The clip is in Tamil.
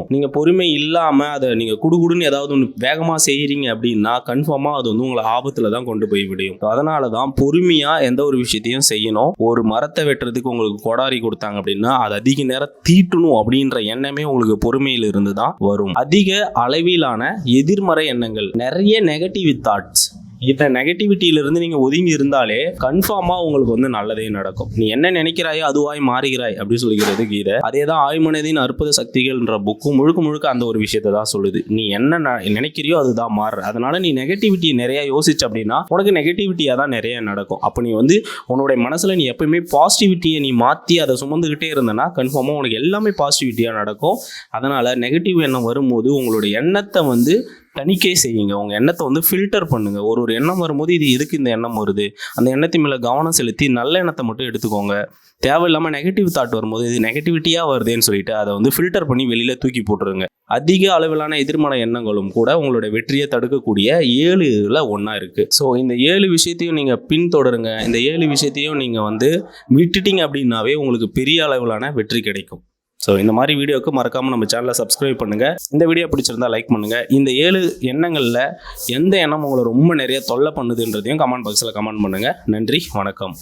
பண்ணணும் நீங்கள் பொறுமை இல்லாமல் அதை நீங்கள் குடுகுடுன்னு ஏதாவது ஒன்று வேகமாக செய்கிறீங்க அப்படின்னா கன்ஃபார்மாக அது வந்து உங்களை ஆபத்தில் தான் கொண்டு போய் விடும். அதனால தான் பொறுமையாக எந்த ஒரு விஷயத்தையும் செய்யணும். ஒரு மரத்தை வெட்டுறதுக்கு உங்களுக்கு கொடாரி கொடுத்தாங்க அப்படின்னா அது அதிக நேரம் தீட்டணும் அப்படின்ற எண்ணமே உங்களுக்கு பொறுமையில் இருந்து தான் வரும். அதிக அளவிலான எதிர்மறை எண்ணங்கள் நிறைய நெகட்டிவ் தாட்ஸ் இந்த நெகட்டிவிட்டியிலிருந்து நீங்கள் ஒதுங்கி இருந்தாலே கன்ஃபார்மாக உங்களுக்கு வந்து நல்லதே நடக்கும். நீ என்ன நினைக்கிறாயோ அதுவாய் மாறுகிறாய் அப்படின்னு சொல்லிக்கிறது கீதை. அதே தான் ஆய்மனதின் அற்புத சக்திகள்ன்ற புக்கு முழுக்க முழுக்க அந்த ஒரு விஷயத்தை தான் சொல்லுது. நீ என்ன ந- நினைக்கிறியோ அதுதான் மாறுற. அதனால நீ நெகட்டிவிட்டி நிறையா யோசிச்சு அப்படின்னா உனக்கு நெகட்டிவிட்டியாக தான் நிறைய நடக்கும். அப்போ நீ வந்து உன்னோட மனசில் நீ எப்பயுமே பாசிட்டிவிட்டியை நீ மாற்றி அதை சுமந்துக்கிட்டே இருந்தனா கன்ஃபார்மாக உனக்கு எல்லாமே பாசிட்டிவிட்டியாக நடக்கும். அதனால் நெகட்டிவ் எண்ணம் வரும்போது உங்களுடைய எண்ணத்தை வந்து தணிக்கை செய்யுங்க. உங்கள் எண்ணத்தை வந்து ஃபில்டர் பண்ணுங்கள் ஒரு ஒரு எண்ணம் வரும்போது இது எதுக்கு இந்த எண்ணம் வருது? அந்த எண்ணத்தின் மேலே கவனம் செலுத்தி நல்ல எண்ணத்தை மட்டும் எடுத்துக்கோங்க. தேவையில்லாமல் நெகட்டிவ் தாட் வரும்போது இது நெகட்டிவிட்டியாக வருதேன்னு சொல்லிட்டு அதை வந்து ஃபில்டர் பண்ணி வெளியில் தூக்கி போட்டுருங்க. அதிக அளவிலான எதிர்மறை எண்ணங்களும் கூட உங்களுடைய வெற்றியை தடுக்கக்கூடிய ஏழு இதில் ஒன்றா இருக்குது ஸோ இந்த ஏழு விஷயத்தையும் நீங்கள் பின்தொடருங்க. இந்த ஏழு விஷயத்தையும் நீங்கள் வந்து விட்டுட்டீங்க அப்படின்னாவே உங்களுக்கு பெரிய அளவிலான வெற்றி கிடைக்கும். ஸோ இந்த மாதிரி வீடியோவுக்கு மறக்காமல் நம்ம சேனலை சப்ஸ்கிரைப் பண்ணுங்கள் இந்த வீடியோ பிடிச்சிருந்தா லைக் பண்ணுங்கள் இந்த ஏழு எண்ணங்களில் எந்த எண்ணம் உங்களை ரொம்ப நிறைய தொல்லை பண்ணுதுன்றதையும் கமெண்ட் பாக்ஸில் கமெண்ட் பண்ணுங்கள் நன்றி வணக்கம்.